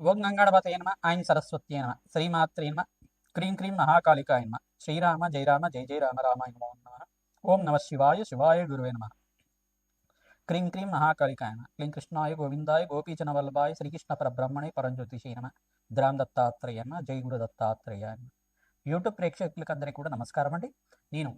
ఓం గంగాడపతయ నమ. ఆయన సరస్వత్యే నమ. శ్రీమాత్రే నమ. క్రీం క్రీం మహాకాళికాయ నమ. శ్రీరామ జయ రామ జయ జయ రామ రామాయ నమో నమ. ఓం నమ శివాయ శివాయ గురువే నమ. క్రీం క్రీం మహాకాళికాయ నమ. క్లీం కృష్ణాయ గోవిందాయ గోపీచన వల్లభాయ శ్రీకృష్ణ పరబ్రహ్మణే పరంజ్యోతిషే నమ. ద్రాం దత్తాత్రేయ నమ. జై గురు దత్తాత్రేయ నమ. యూట్యూబ్ ప్రేక్షకులకు అందరికీ కూడా నమస్కారం అండి. నేను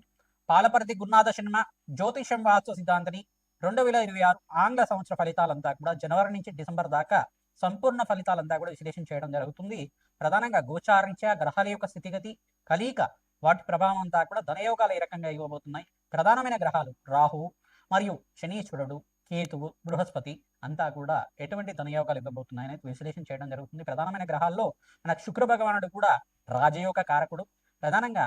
పాలపర్తి గురునాథ సినిమా జ్యోతిషం వాస్తు సిద్ధాంతిని రెండు వేల ఇరవై ఆరు ఆంగ్ల సంవత్సర ఫలితాలంతా కూడా జనవరి నుంచి డిసెంబర్ దాకా సంపూర్ణ ఫలితాలంతా కూడా విశ్లేషణ చేయడం జరుగుతుంది. ప్రధానంగా గోచారించా గ్రహాల యొక్క స్థితిగతి కలీక వాటి ప్రభావం అంతా కూడా ధనయోగాలు ఏ రకంగా ఇవ్వబోతున్నాయి? ప్రధానమైన గ్రహాలు రాహు మరియు శనీశ్వరుడు కేతువు బృహస్పతి అంతా కూడా ఎటువంటి ధనయోగాలు ఇవ్వబోతున్నాయని విశ్లేషణ చేయడం జరుగుతుంది. ప్రధానమైన గ్రహాల్లో మన శుక్ర భగవానుడు కూడా రాజయోగ కారకుడు. ప్రధానంగా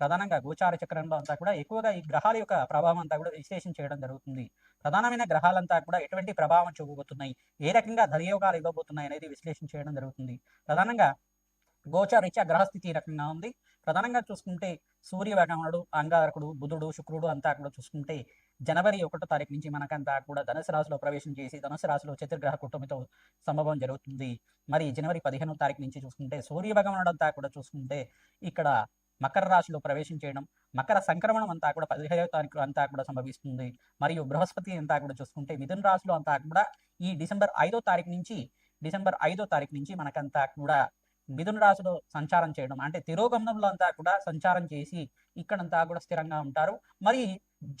ప్రధానంగా గోచార చక్రంలో అంతా కూడా ఎక్కువగా ఈ గ్రహాల యొక్క ప్రభావం అంతా కూడా విశ్లేషణ చేయడం జరుగుతుంది. ప్రధానమైన గ్రహాలంతా కూడా ఎటువంటి ప్రభావం చూపబోతున్నాయి? ఏ రకంగా ధనయోగాలు ఇవ్వబోతున్నాయి అనేది విశ్లేషణ చేయడం జరుగుతుంది. ప్రధానంగా గోచారీత్యా గ్రహస్థితి రకంగా ఉంది. ప్రధానంగా చూసుకుంటే సూర్య భగవానుడు అంగారకుడు బుధుడు శుక్రుడు అంతా కూడా చూసుకుంటే జనవరి ఒకటో తారీఖు నుంచి మనకంతా కూడా ధనుసు రాశిలో ప్రవేశం చేసి ధనుసు రాశిలో చతుర్గ్రహ కుటుంబంతో సంభవం జరుగుతుంది. మరి జనవరి పదిహేనో తారీఖు నుంచి చూసుకుంటే సూర్య భగవానుడు అంతా కూడా చూసుకుంటే ఇక్కడ మకర రాశిలో ప్రవేశం చేయడం మకర సంక్రమణం అంతా కూడా పదిహేడవ తారీఖు అంతా కూడా సంభవిస్తుంది. మరియు బృహస్పతి అంతా కూడా చూసుకుంటే మిథున రాశిలో అంతా కూడా ఈ డిసెంబర్ ఐదో తారీఖు నుంచి డిసెంబర్ ఐదో తారీఖు నుంచి మనకంతా కూడా మిథున రాశిలో సంచారం చేయడం అంటే తిరోగమనంలో అంతా కూడా సంచారం చేసి ఇక్కడంతా కూడా స్థిరంగా ఉంటారు. మరి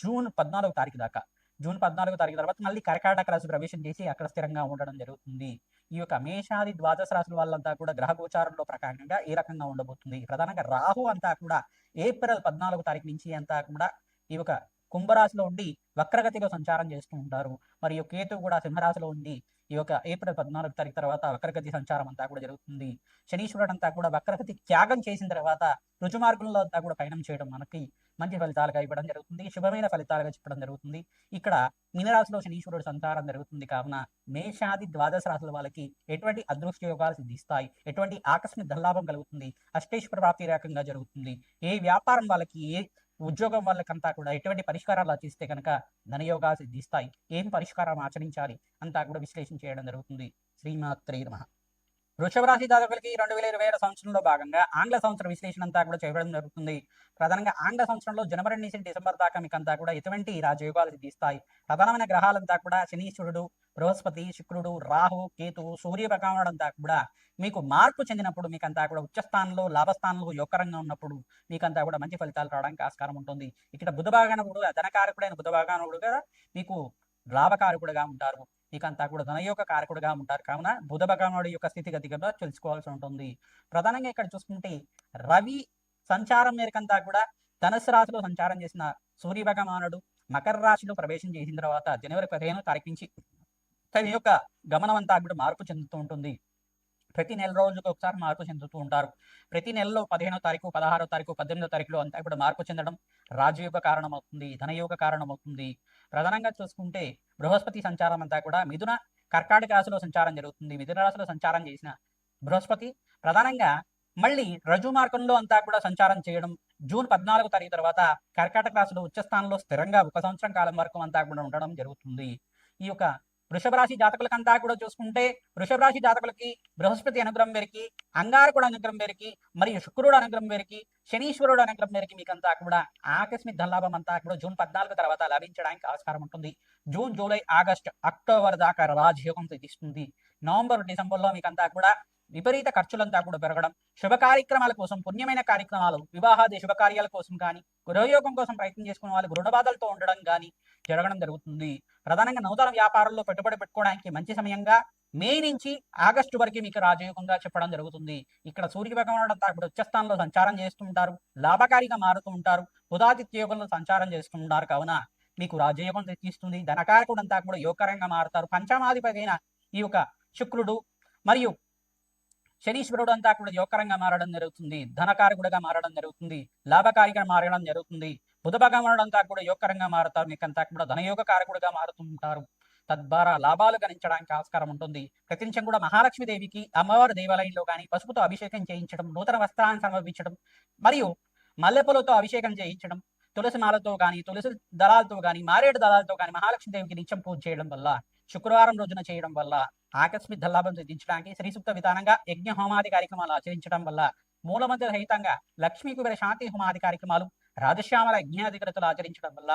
జూన్ పద్నాలుగో తారీఖు దాకా జూన్ పద్నాలుగు తారీఖు తర్వాత మళ్ళీ కర్కాటక రాశి ప్రవేశం చేసి అక్కడ స్థిరంగా ఉండడం జరుగుతుంది. ఈ యొక్క మేషాది ద్వాదశ రాశుల వాళ్ళంతా కూడా గ్రహ గోచారంలో ప్రకారంగా ఏ రకంగా ఉండబోతుంది? ప్రధానంగా రాహు అంతా కూడా ఏప్రిల్ పద్నాలుగో తారీఖు నుంచి అంతా కూడా ఈ యొక్క కుంభరాశిలో ఉండి వక్రగతిలో సంచారం చేస్తూ ఉంటారు. మరియు కేతు కూడా సింహరాశిలో ఉండి ఈ యొక్క ఏప్రిల్ పద్నాలుగు తారీఖు తర్వాత వక్రగతి సంచారం అంతా కూడా జరుగుతుంది. శనీశ్వరుడు అంతా కూడా వక్రగతి త్యాగం చేసిన తర్వాత రుజుమార్గంలో అంతా కూడా పయనం చేయడం మనకి మంచి ఫలితాలుగా ఇవ్వడం జరుగుతుంది. శుభమైన ఫలితాలుగా చెప్పడం జరుగుతుంది. ఇక్కడ మీనరాశిలో శనీశ్వరుడు సంచారం జరుగుతుంది. కావున మేషాది ద్వాదశ రాశుల వాళ్ళకి ఎటువంటి అదృష్ట యోగాలు సిద్ధిస్తాయి. ఎటువంటి ఆకస్మిక ధనలాభం కలుగుతుంది. అష్టేశ్వర ప్రాప్తి రకంగా జరుగుతుంది. ఏ వ్యాపారం వాళ్ళకి ఏ ఉద్యోగం వాళ్ళకంతా కూడా ఎటువంటి పరిష్కారాలు ఆచిస్తే కనుక ధనయోగా సిద్ధిస్తాయి. ఏం పరిష్కారం ఆచరించాలి అంతా కూడా విశ్లేషణ చేయడం జరుగుతుంది. శ్రీమాత్రే నమ. వృషభ రాశి జాతకులకి రెండు వేల ఇరవై ఏడు సంవత్సరంలో భాగంగా ఆంగ్ల సంవత్సర విశ్లేషణ అంతా కూడా చేయడం జరుగుతుంది. ప్రధానంగా ఆంగ్ల సంవత్సరంలో జనవరి నుంచి డిసెంబర్ దాకా మీకు అంతా కూడా ఎటువంటి రాజయోగాలు సిద్ధిస్తాయి. ప్రధానమైన గ్రహాలంతా కూడా శనీశ్వరుడు బృహస్పతి శుక్రుడు రాహు కేతువు సూర్య భగవానుడు అంతా కూడా మీకు మార్పు చెందినప్పుడు మీకంతా కూడా ఉచ్చస్థానంలో లాభస్థానంలో యోగకరంగా ఉన్నప్పుడు మీకంతా కూడా మంచి ఫలితాలు రావడానికి ఆస్కారం ఉంటుంది. ఇక్కడ బుధభాగానుడు ధనకారకుడైన బుధ కూడా మీకు లాభకారకుడుగా ఉంటారు. మీకంతా కూడా ధనయోగ కారకుడుగా ఉంటారు. కావున బుధ భగవానుడి యొక్క స్థితిగతి కూడా తెలుసుకోవాల్సి ఉంటుంది. ప్రధానంగా ఇక్కడ చూసుకుంటే రవి సంచారం మేరకంతా కూడా ధనుసు రాశిలో సంచారం చేసిన సూర్య భగవానుడు మకర రాశిలో ప్రవేశం చేసిన తర్వాత జనవరి పదిహేను తారీఖు నుంచి తన యొక్క గమనం అంతా కూడా మార్పు చెందుతూ ఉంటుంది. ప్రతి నెల రోజుకి ఒకసారి మార్పు చెందుతూ ఉంటారు. ప్రతి నెలలో పదిహేనో తారీఖు పదహారో తారీఖు పద్దెనిమిదో తారీఖులో అంతా ఇప్పుడు మార్పు చెందడం రాజయోగ కారణం అవుతుంది ధనయోగ కారణం అవుతుంది ప్రధానంగా చూసుకుంటే బృహస్పతి సంచారం అంతా కూడా మిథున కర్కాటక రాశిలో సంచారం జరుగుతుంది. మిథున రాశిలో సంచారం చేసిన బృహస్పతి ప్రధానంగా మళ్ళీ రజు మార్గంలో అంతా కూడా సంచారం చేయడం జూన్ పద్నాలుగు తారీఖు తర్వాత కర్కాటక రాశిలో ఉచ్చస్థానంలో స్థిరంగా ఒక సంవత్సరం కాలం వరకు అంతా కూడా ఉండడం జరుగుతుంది. ఈ యొక్క వృషభ రాశి జాతకులకంతా కూడా చూసుకుంటే వృషభ రాశి జాతకులకి బృహస్పతి అనుగ్రహం మేరకి అంగారకుడు అనుగ్రహం మేరకి మరియు శుక్రుడు అనుగ్రహం మేరకి శనీశ్వరుడు అనుగ్రహం మేరకి మీకంతా కూడా ఆకస్మిక ధనలాభం అంతా కూడా జూన్ పద్నాలుగు తర్వాత లభించడానికి ఆస్కారం ఉంటుంది. జూన్ జూలై ఆగస్ట్ అక్టోబర్ దాకా రాజయోగం సిద్ధిస్తుంది నవంబర్ డిసెంబర్లో మీకంతా కూడా విపరీత ఖర్చులంతా కూడా పెరగడం శుభ కార్యక్రమాల కోసం పుణ్యమైన కార్యక్రమాలు వివాహాది శుభకార్యాల కోసం కానీ గృహయోగం కోసం ప్రయత్నం చేసుకునే వాళ్ళు రుణ బాధలతో ఉండడం కానీ జరగడం జరుగుతుంది. ప్రధానంగా నూతన వ్యాపారంలో పెట్టుబడి పెట్టుకోవడానికి మంచి సమయంగా మే నుంచి ఆగస్టు వరకు మీకు రాజయోగంగా చెప్పడం జరుగుతుంది. ఇక్కడ సూర్య భగవానుడు అంతా ఇప్పుడు ఉచ్చస్థానంలో సంచారం చేస్తూ ఉంటారు లాభకారిగా మారుతూ ఉంటారు ఉదాదిత్య యోగంలో సంచారం చేస్తూ ఉంటారు. కావున మీకు రాజయోగం తెచ్చిస్తుంది. ధనకారకుడు అంతా కూడా యోగకరంగా మారుతారు. పంచమాధిపతి అయిన ఈ యొక్క శుక్రుడు మరియు శనీశ్వరుడు అంతా కూడా యోగకరంగా మారడం జరుగుతుంది ధనకారకుడుగా మారడం జరుగుతుంది లాభకారిగా మారడం జరుగుతుంది. బుధ భగవానుడు అంతా కూడా యోగకరంగా మారుతారు మీకంతా కూడా ధనయోగ కారకుడుగా మారుతుంటారు. తద్వారా లాభాలు గణించడానికి ఆస్కారం ఉంటుంది. ప్రతినిత్యం కూడా మహాలక్ష్మి దేవికి అమ్మవారి దేవాలయంలో కానీ పసుపుతో అభిషేకం చేయించడం నూతన వస్త్రాన్ని సమర్పించడం మరియు మల్లెపూలతో అభిషేకం చేయించడం తులసి మాలతో కానీ తులసి దళాలతో కానీ మారేడు దళాలతో కానీ మహాలక్ష్మి దేవికి నిత్యం పూజ చేయడం వల్ల శుక్రవారం రోజున చేయడం వల్ల ఆకస్మిక ధల్లాభం సిద్ధించడానికి శ్రీసూక్త విధానంగా యజ్ఞ హోమాది కార్యక్రమాలు ఆచరించడం వల్ల మూలమంత్ర రహితంగా లక్ష్మీ కుబేర శాంతి హోమాది కార్యక్రమాలు రాజశ్యామల యజ్ఞాధికృతలు ఆచరించడం వల్ల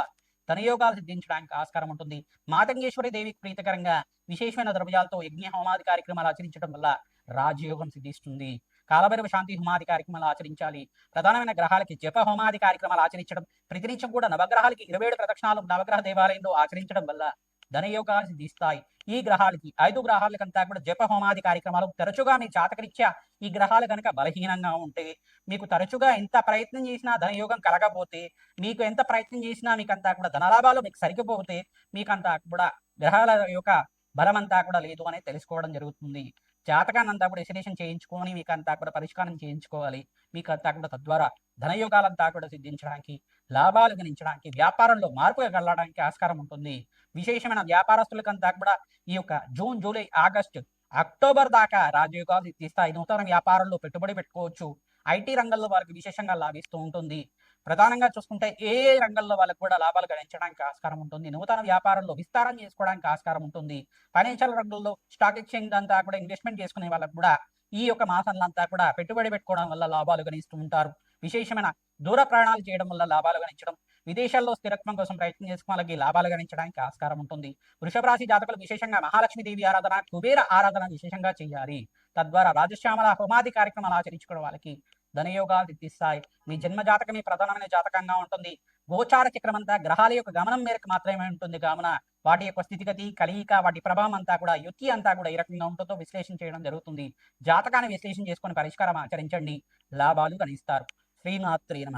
ధనయోగాలు సిద్ధించడానికి ఆస్కారం ఉంటుంది. మాతంగేశ్వరి దేవికి ప్రీతికరంగా విశేషమైన ద్రవ్యాలతో యజ్ఞ హోమాది కార్యక్రమాలు ఆచరించడం వల్ల రాజయోగం సిద్ధిస్తుంది. కాలభైరవ శాంతి హోమాది కార్యక్రమాలు ఆచరించాలి. ప్రధానమైన గ్రహాలకి జప హోమాది కార్యక్రమాలు ఆచరించడం ప్రతినిత్యం కూడా నవగ్రహాలకి ఇరవై ఏడు ప్రదక్షిణాలు నవగ్రహ దేవాలయంలో ఆచరించడం వల్ల ధనయోగాన్ని సిద్ధిస్తాయి ఈ గ్రహాలకి ఐదు గ్రహాలకంతా కూడా జప హోమాది కార్యక్రమాలు తరచుగా మీ జాతకరీత్యా ఈ గ్రహాలు కనుక బలహీనంగా ఉంటే మీకు తరచుగా ఎంత ప్రయత్నం చేసినా ధనయోగం కలగపోతే మీకు ఎంత ప్రయత్నం చేసినా మీకు అంతా కూడా ధనలాభాలు మీకు సరిగిపోతే మీకంతా కూడా గ్రహాల యొక్క బలమంతా కూడా లేదు అనేది తెలుసుకోవడం జరుగుతుంది. జాతకాన్ని అంతా కూడా విశ్లేషణ చేయించుకొని మీకు అంతా కూడా పరిష్కారం చేయించుకోవాలి. మీకు అంతా కూడా తద్వారా ధనయోగాలంతా కూడా సిద్ధించడానికి లాభాలు గణించడానికి వ్యాపారంలో మార్పుగా వెళ్ళడానికి ఆస్కారం ఉంటుంది. విశేషమైన వ్యాపారస్తులకంతా కూడా ఈ యొక్క జూన్ జూలై ఆగస్టు అక్టోబర్ దాకా రాజయోగాలు తీస్తాయి. నూతన వ్యాపారంలో పెట్టుబడి పెట్టుకోవచ్చు. ఐటీ రంగంలో వారికి విశేషంగా లాభిస్తూ ఉంటుంది. ప్రధానంగా చూసుకుంటే ఏ ఏ రంగంలో వాళ్ళకు కూడా లాభాలు గణించడానికి ఆస్కారం ఉంటుంది. నూతన వ్యాపారంలో విస్తారం చేసుకోవడానికి ఆస్కారం ఉంటుంది. ఫైనాన్షియల్ రంగంలో స్టాక్ ఎక్స్చేంజ్ అంతా కూడా ఇన్వెస్ట్మెంట్ చేసుకునే వాళ్ళకు కూడా ఈ యొక్క మాసంలో అంతా కూడా పెట్టుబడి పెట్టుకోవడం వల్ల లాభాలు గణిస్తూ ఉంటారు. విశేషమైన దూర ప్రయాణాలు చేయడం వల్ల లాభాలు గణించడం విదేశాల్లో స్థిరత్వం కోసం ప్రయత్నం చేసుకున్న వాళ్ళకి లాభాలు గణించడానికి ఆస్కారం ఉంటుంది. వృషభ రాశి జాతకులు విశేషంగా మహాలక్ష్మీదేవి ఆరాధన కుబేర ఆరాధన విశేషంగా చేయాలి. తద్వారా రాజశ్యామల హోమాది కార్యక్రమాలు ఆచరించుకోవడం వాళ్ళకి ధనయోగాలు సిద్ధిస్తాయి మీ జన్మ జాతకమే ప్రధానమైన జాతకంగా ఉంటుంది. గోచార చక్రం అంతా గ్రహాల యొక్క గమనం మేరకు మాత్రమే ఉంటుంది. కావున వాటి యొక్క స్థితిగతి కలియిక వాటి ప్రభావం అంతా కూడా యుక్తి అంతా కూడా ఈ రకంగా ఉంటుందో విశ్లేషణ చేయడం జరుగుతుంది. జాతకాన్ని విశ్లేషణ చేసుకొని పరిష్కారం ఆచరించండి. లాభాలు గణిస్తారు. శ్రీమాత్రి నమ.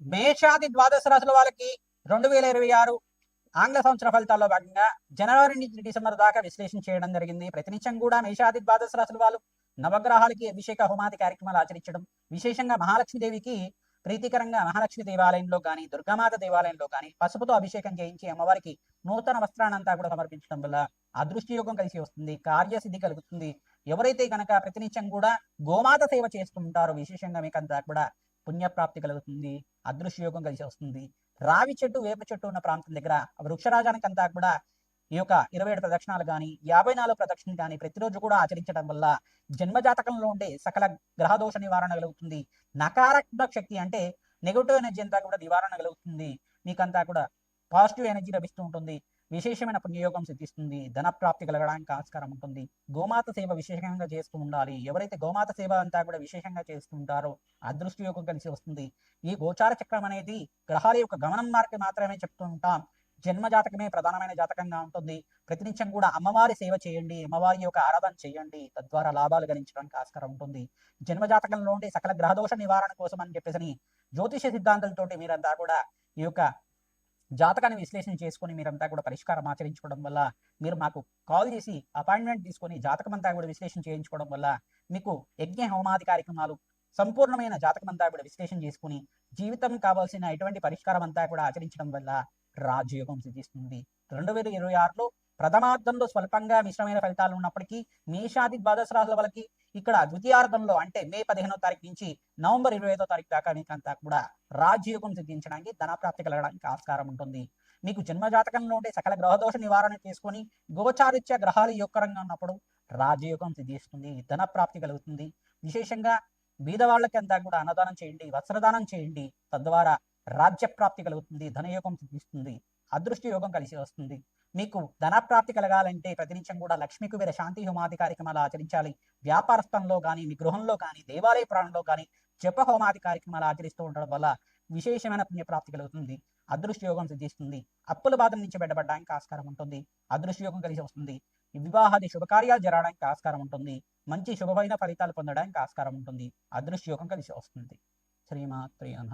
మేషాది ద్వాదశ రాశుల వాళ్ళకి రెండు వేల ఇరవై ఆరు ఆంగ్ల సంవత్సర ఫలితాల్లో భాగంగా జనవరి నుంచి డిసెంబర్ దాకా విశ్లేషణ చేయడం జరిగింది. ప్రతినిత్యం కూడా మేషాది ద్వాదశ రాశుల వాళ్ళు నవగ్రహాలకి అభిషేక హోమాది కార్యక్రమాలు ఆచరించడం విశేషంగా మహాలక్ష్మీదేవికి ప్రీతికరంగా మహాలక్ష్మి దేవాలయంలో కానీ దుర్గామాత దేవాలయంలో కానీ పసుపుతో అభిషేకం చేయించి అమ్మవారికి నూతన వస్త్రాన్నంతా కూడా సమర్పించడం వల్ల అదృష్టయోగం కలిసి వస్తుంది కార్యసిద్ధి కలుగుతుంది. ఎవరైతే కనుక ప్రతినిత్యం కూడా గోమాత సేవ చేస్తుంటారో విశేషంగా మీకు అంతా కూడా పుణ్యప్రాప్తి కలుగుతుంది అదృశ్యయోగం కలిసి వస్తుంది. రావి చెట్టు వేప చెట్టు ఉన్న ప్రాంతం దగ్గర వృక్షరాజానికి అంతా కూడా ఈ యొక్క ఇరవై ఏడు ప్రదక్షిణాలు కానీ యాభై నాలుగు ప్రదక్షిణలు కానీ ప్రతిరోజు కూడా ఆచరించడం వల్ల జన్మజాతకంలో ఉండే సకల గ్రహదోష నివారణ కలుగుతుంది. నకారాత్మక శక్తి అంటే నెగటివ్ ఎనర్జీ అంతా కూడా నివారణ కలుగుతుంది. మీకంతా కూడా పాజిటివ్ ఎనర్జీ లభిస్తూ ఉంటుంది. విశేషమైన పుణ్యయోగం సిద్ధిస్తుంది ధన ప్రాప్తి కలగడానికి ఆస్కారం ఉంటుంది. గోమాత సేవ విశేషంగా చేస్తూ ఉండాలి. ఎవరైతే గోమాత సేవ అంతా కూడా విశేషంగా చేస్తూ ఉంటారో అదృష్టయోగం కలిసి వస్తుంది. ఈ గోచార చక్రం అనేది గ్రహాల యొక్క గమనం మార్గం మాత్రమే చెప్తూ ఉంటాం. జన్మ జాతకమే ప్రధానమైన జాతకంగా ఉంటుంది. ప్రతినిత్యం కూడా అమ్మవారి సేవ చేయండి అమ్మవారి యొక్క ఆరాధన చేయండి. తద్వారా లాభాలు గణించడానికి ఆస్కారం ఉంటుంది. జన్మ జాతకంలో ఉండే సకల గ్రహదోష నివారణ కోసం అని చెప్పేసి జ్యోతిష సిద్ధాంతాలతోటి మీరంతా కూడా ఈ యొక్క జాతకాన్ని విశ్లేషణ చేసుకొని మీరంతా కూడా పరిష్కారం ఆచరించుకోవడం వల్ల మీరు మాకు కాల్ చేసి అపాయింట్మెంట్ తీసుకొని జాతకం అంతా కూడా విశ్లేషణ చేయించుకోవడం వల్ల మీకు యజ్ఞ హోమాది కార్యక్రమాలు సంపూర్ణమైన జాతకం అంతా కూడా విశ్లేషణ చేసుకుని జీవితం కావాల్సిన ఎటువంటి పరిష్కారం అంతా కూడా ఆచరించడం వల్ల రాజయోగం సిద్ధిస్తుంది. రెండు వేల ఇరవై ఆరులో ప్రథమార్థంలో స్వల్పంగా మిశ్రమైన ఫలితాలు ఉన్నప్పటికీ మేషాది ద్వాదశ రాశుల వాళ్ళకి ఇక్కడ ద్వితీయార్థంలో అంటే మే పదిహేనో తారీఖు నుంచి నవంబర్ ఇరవై ఐదో తారీఖు దాకా మీకు అంతా కూడా రాజయోగం సిద్ధించడానికి ధనప్రాప్తి కలగడానికి ఆస్కారం ఉంటుంది. మీకు జన్మజాతకంలో ఉండే సకల గ్రహదోష నివారణ చేసుకొని గోచారిత్య గ్రహాలు యొక్కరంగా ఉన్నప్పుడు రాజయోగం సిద్ధిస్తుంది ధన ప్రాప్తి కలుగుతుంది. విశేషంగా బీదవాళ్ళకి అంతా కూడా అన్నదానం చేయండి వస్త్రదానం చేయండి. తద్వారా రాజ్యప్రాప్తి కలుగుతుంది ధనయోగం సిద్ధిస్తుంది అదృష్ట యోగం కలిసి వస్తుంది. మీకు ధనప్రాప్తి కలగాలంటే ప్రతినిత్యం కూడా లక్ష్మీ కుబేర శాంతి హోమాది కార్యక్రమాలు ఆచరించాలి. వ్యాపార స్థలంలో కానీ మీ గృహంలో కానీ దేవాలయ ప్రాణంలో కానీ జప హోమాది కార్యక్రమాలు ఆచరిస్తూ ఉండడం వల్ల విశేషమైన పుణ్యప్రాప్తి కలుగుతుంది. అదృష్ట యోగం సిద్ధిస్తుంది. అప్పుల బాధ నుంచి బయటపడడానికి ఆస్కారం ఉంటుంది. అదృష్ట యోగం కలిసి వస్తుంది. వివాహాది శుభకార్యాలు జరగడానికి ఆస్కారం ఉంటుంది. మంచి శుభమైన ఫలితాలు పొందడానికి ఆస్కారం ఉంటుంది. అదృష్ట యోగం కలిసి వస్తుంది. శ్రీమాత్రి అన్న